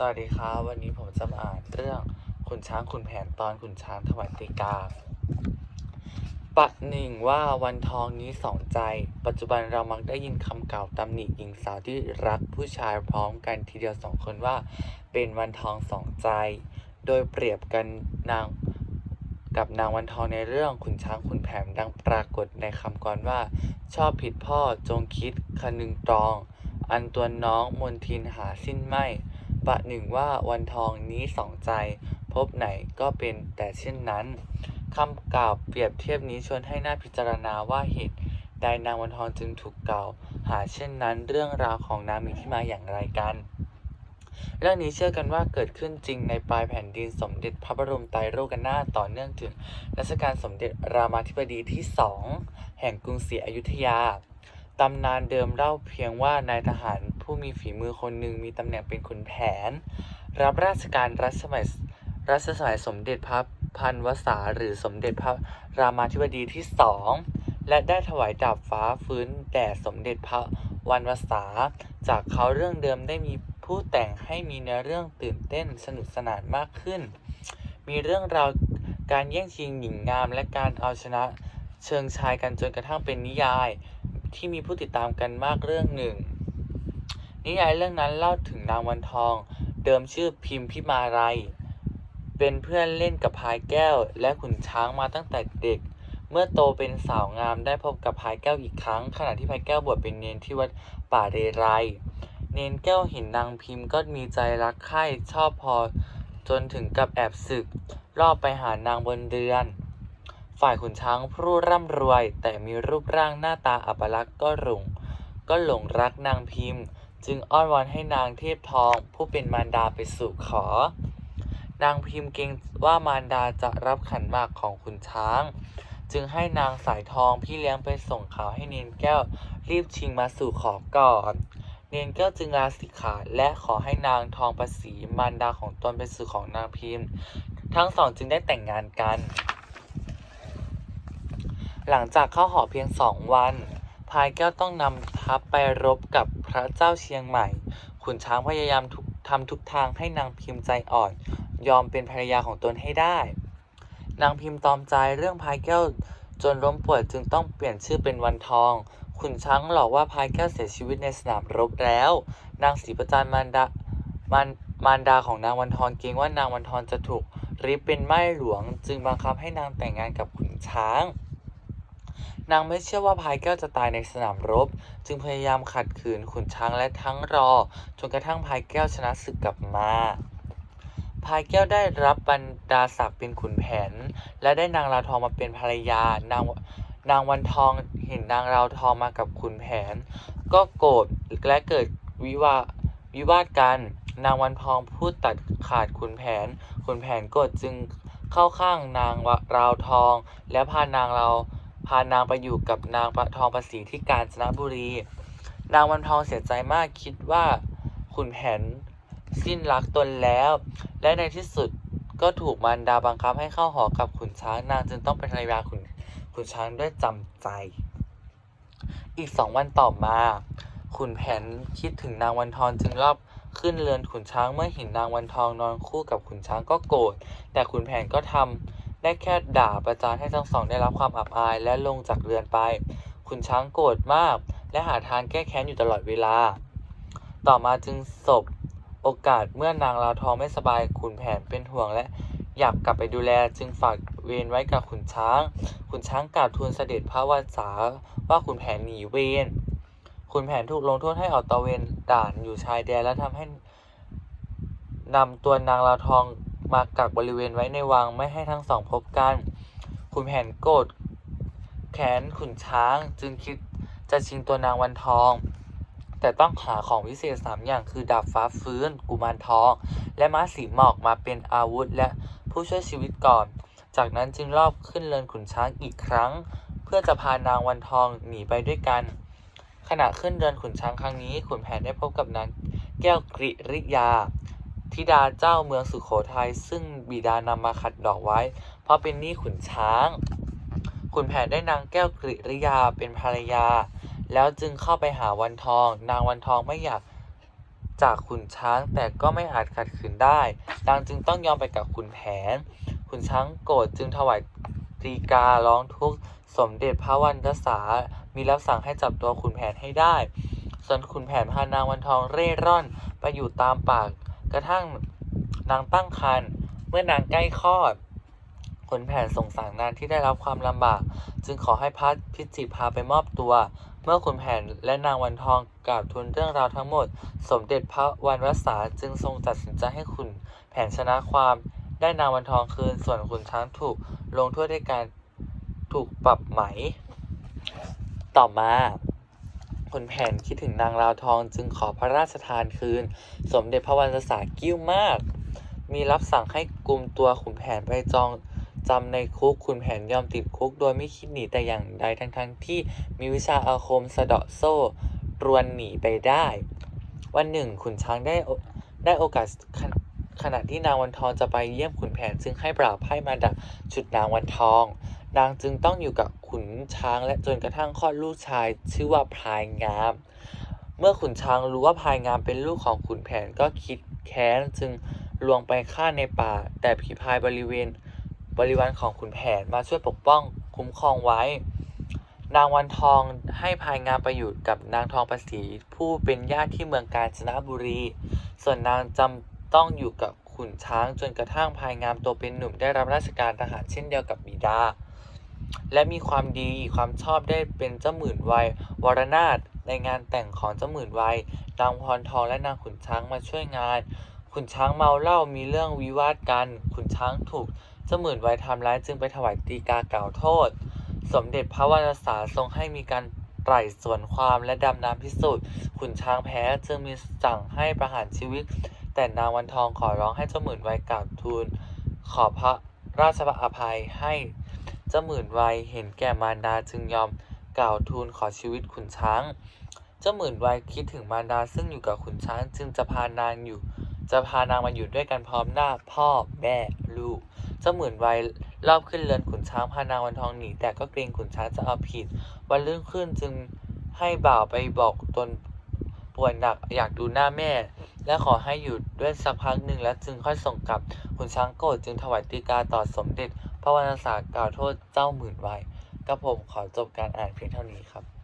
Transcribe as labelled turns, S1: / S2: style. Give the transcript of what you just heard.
S1: สวัสดีครับ วันนี้ผมจะมาอ่านเรื่องขุนช้างขุนแผนตอนขุนช้างถวายตีกาปะหนึ่งว่าวันทองนี้สองใจ ปัจจุบันเรามักได้ยินคำกล่าวตำหนิหญิงสาวที่รักผู้ชายพร้อมกันทีเดียวสองคนว่า เป็นวันทองสองใจ โดยเปรียบกันนางกับนางวันทองในเรื่องขุนช้างขุนแผนดังปรากฏในคำกรว่า ชอบผิดพ่อจงคิดคนึงตรอง อันตัวน้องมนทินหาสิ้นไม่ ปะหนึ่งว่าวันทองนี้สองใจ พบไหนก็เป็นแต่เช่นนั้นคำกล่าวเปรียบเทียบนี้ชวนให้หน่าพิจารณาว่าเหตุใดนางวันทองจึงถูกกล่าว หาเช่นนั้น เรื่องราวของนางมีที่มาอย่างไรกัน เรื่องนี้เชื่อกันว่าเกิดขึ้นจริงในปลายแผ่นดินสมเด็จพระบรมไตรโลกนาถต่อเนื่องถึงรัชกาลสมเด็จรามาธิบดีที่สองแห่งกรุงศรีอยุธยาตำนานเดิมเล่าเพียงว่านายทหาร ผู้มีฝีมือคนหนึ่งมีตำแหน่งเป็นขุนแผน รับราชการรัชสมัยรัชสมัยสมเด็จพระพันวษาหรือสมเด็จพระรามาธิบดีที่สองและได้ถวายดาบฟ้าฟื้นแด่สมเด็จพระวันวษา จากเขาเรื่องเดิมได้มีผู้แต่งให้มีเนื้อเรื่องตื่นเต้นสนุกสนานมากขึ้น มีเรื่องราวการแย่งชิงหญิงงามและการเอาชนะเชิงชายกันจนกระทั่งเป็นนิยาย ที่มีผู้ติดตามกันมากเรื่องหนึ่ง นิยายเรื่องนั้นเล่าถึงนางวันทอง เดิมชื่อพิมพิมาลัยเป็นเพื่อนเล่นกับพายแก้ว และขุนช้างมาตั้งแต่เด็ก เมื่อโตเป็นสาวงามได้พบกับพายแก้วอีกครั้ง ขณะที่พายแก้วบวชเป็นเนนที่วัดป่าเรไร เนนแก้วเห็นนางพิมพ์ก็มีใจรักใคร่ชอบพอจนถึงกับแอบศึกรอบไปหานางบนเรือน ฝ่ายขุนช้างผู้ร่ำรวย แต่มีรูปร่างหน้าตาอัปลักษณ์ก็หลงก็หลงรักนางพิมพ์ จึงอ้อนวอนให้นางเทพทอง ผู้เป็นมารดาไปสู่ขอ นางพิมพ์เกรงว่ามารดาจะรับขันหมากของขุนช้าง จึงให้นางสายทองพี่เลี้ยงไปส่งข่าวให้เนนแก้วรีบชิงมาสู่ขอก่อนเนนแก้วจึงลาสิกขาและขอให้นางทองประสีมารดาของตนเป็นสู่ของนางพิมพ์ ทั้งสองจึงได้แต่งงานกัน หลังจากเข้าหอเพียงสองวัน พายแก้วต้องนำทัพไปรบกับ พระเจ้าเชียงใหม่ ขุนช้างพยายามทุกทำทุกทางให้นางพิมพ์ใจอ่อน ยอมเป็นภรรยาของตนให้ได้ นางพิมพ์ตอมใจเรื่องพายแก้วจนล้มป่วยจึงต้องเปลี่ยนชื่อเป็นวันทอง ขุนช้างหลอกว่าพายแก้วเสียชีวิตในสนามรบแล้ว นางศรีประจันมารดามารมารดาของนางวันทองเกรงว่านางวันทองจะถูกริบเป็นไม้หลวง จึงบังคับให้นางแต่งงานกับขุนช้าง นางไม่เชื่อว่าพายแก้วจะตายในสนามรบ จึงพยายามขัดขืนขุนช้างและทั้งรอ จนกระทั่งพายแก้วชนะศึกกลับมาพายแก้วได้รับบรรดาศักดิ์เป็นขุนแผน และได้นางราทองมาเป็นภรรยานางนางวันทองเห็นนางราวทองมากับขุนแผน ก็โกรธและเกิดวิวาวิวาทกัน นางวันทองพูดตัดขาดขุนแผน ขุนแผนโกรธจึงเข้าข้างนางราวทอง และพานางเรา พานางไปอยู่กับนางประทองประสีที่กาญจนบุรี นางวันทองเสียใจมากคิดว่าขุนแผนสิ้นรักตนแล้ว และในที่สุดก็ถูกมารดาบังคับให้เข้าหอกับขุนช้างนางจึงต้องเป็นภรรยาขุนขุนช้างด้วยจำใจ อีกสองวันต่อมา ขุนแผนคิดถึงนางวันทองจึงรอบขึ้นเรือนขุนช้างเมื่อเห็นนางวันทองนอนคู่กับขุนช้างก็โกรธแต่ขุนแผนก็ทำ ได้แค่ด่าประจานให้ทั้งสองได้รับความอับอายและลงจากเรือนไป ขุนช้างโกรธมาก และหาทางแก้แค้นอยู่ตลอดเวลา ต่อมาจึงศบโอกาสเมื่อนางลาวทองไม่สบายขุนแผนเป็นห่วงและอยากกลับไปดูแลจึงฝากเวรไว้กับขุนช้าง ขุนช้างกราบทูลเสด็จพระวาสาว่าขุนแผนหนีเวร ขุนแผนถูกลงโทษให้ออกตะเวนด่านอยู่ชายแดนและทำให้นำตัวนางลาวทอง มากักบริเวณไว้ในวังไม่ให้ทั้งสองพบกัน ขุนแผนโกรธแค้นขุนช้างจึงคิดจะชิงตัวนางวันทอง แต่ต้องหาของวิเศษสามอย่างคือดาบฟ้าฟื้น กุมารทอง และม้าสีหมอกมาเป็นอาวุธและผู้ช่วยชีวิตก่อน จากนั้นจึงรอบขึ้นเรือนขุนช้างอีกครั้ง เพื่อจะพานางวันทองหนีไปด้วยกัน ขณะขึ้นเรือนขุนช้างครั้งนี้ ขุนแผนได้พบกับนางแก้วกริริยา ธิดาเจ้าเมืองสุขโขทัยซึ่งบิดานำมาขัดดอกไว้ เพราะเป็นหนี้ขุนช้าง ขุนแผนได้นางแก้วกริริยาเป็นภรรยา แล้วจึงเข้าไปหาวันทอง นางวันทองไม่อยากจากขุนช้างแต่ก็ไม่อาจขัดขืนได้ นางจึงต้องยอมไปกับขุนแผน ขุนช้างโกรธจึงถวายตรีการ้องทุกข์ สมเด็จพระวันทสามีรับสั่งให้จับตัวขุนแผนให้ได้ ส่วนขุนแผนพานางวันทองเร่ร่อนไปอยู่ตามปาก กระทั่งนางตั้งครรภ์เมื่อนางใกล้คลอดขุนแผนสงสารนางที่ได้รับความลำบาก จึงขอให้พระพิจิพาไปมอบตัว เมื่อขุนแผนและนางวันทองกราบทูลเรื่องราวทั้งหมด สมเด็จพระวันวสาจึงทรงตัดสินใจให้ขุนแผนชนะความ ได้นางวันทองคืนส่วนขุนช้างถูกลงโทษด้วยการถูกปรับไหม ต่อมา ขุนแผนคิดถึงนางราวทองจึงขอพระราชทานคืน สมเด็จพระวรรณศากิ้วมาก มีรับสั่งให้กลุ่มตัวขุนแผนไปจองจำในคุกขุนแผนยอมติดคุก โดยไม่คิดหนีแต่อย่างใดทั้งๆที่มีวิชาอาคมสะเดาะโซ่รวนหนีไปได้ วันหนึ่งขุนช้างได้ได้โอกาสขณะขณะที่นางวันทองจะไปเยี่ยมขุนแผนจึงให้ปราบไพ่มาดักฉุดนางวันทอง นางจึงต้องอยู่กับขุนช้างและจนกระทั่งคลอดลูกชายชื่อว่าพลายงาม เมื่อขุนช้างรู้ว่าพลายงามเป็นลูกของขุนแผนก็คิดแค้นจึงลวงไปฆ่าในป่า แต่ผีพายบริเวณบริวารของขุนแผนมาช่วยปกป้องคุ้มครองไว้ นางวันทองให้พายงามไปอยู่กับนางทองประสีผู้เป็นญาติที่เมืองกาญจนบุรี ส่วนนางจำต้องอยู่กับขุนช้างจนกระทั่งพายงามโตเป็นหนุ่มได้รับราชการทหารเช่นเดียวกับบิดา และมีความดีความชอบได้เป็นเจ้าหมื่นวัยวรนาถในงานแต่งของเจ้าหมื่นวัยนางพรทองและนางขุนช้างมาช่วยงาน ขุนช้างเมาเหล้ามีเรื่องวิวาทกัน ขุนช้างถูกเจ้าหมื่นวัยทำร้ายจึงไปถวายตีกากล่าวโทษ สมเด็จพระวรรณศาทรงให้มีการไตร่สวนความและดำน้ำพิสูจน์ขุนช้างแพ้จึงมีสั่งให้ประหารชีวิต แต่นางวันทองขอร้องให้เจ้าหมื่นวัยกราบทูลขอพระราชอภัยให้ เจ้าหมื่นวัยเห็นแก่มารดาจึงยอมกล่าวทูลขอชีวิตขุนช้าง เจ้าหมื่นวัยคิดถึงมารดาซึ่งอยู่กับขุนช้างจึงจะพานางอยู่ จะพานางมาอยู่ด้วยกันพร้อมหน้าพ่อแม่ลูก เจ้าหมื่นวัยรอบขึ้นเรือนขุนช้างพานางวันทองหนีแต่ก็เกรงขุนช้างจะเอาผิด วันรุ่งขึ้นจึงให้บ่าวไปบอกตนป่วยหนักอยากดูหน้าแม่ และขอให้อยู่ด้วยสักพักหนึ่งแล้วจึงค่อยส่งกลับขุนช้างโกรธจึงถวายตีกาต่อสมเด็จ ระวรรณศาสตร์กล่าวโทษเจ้าหมื่นไว้กับผมขอจบการอ่านเพียงเท่านี้ครับ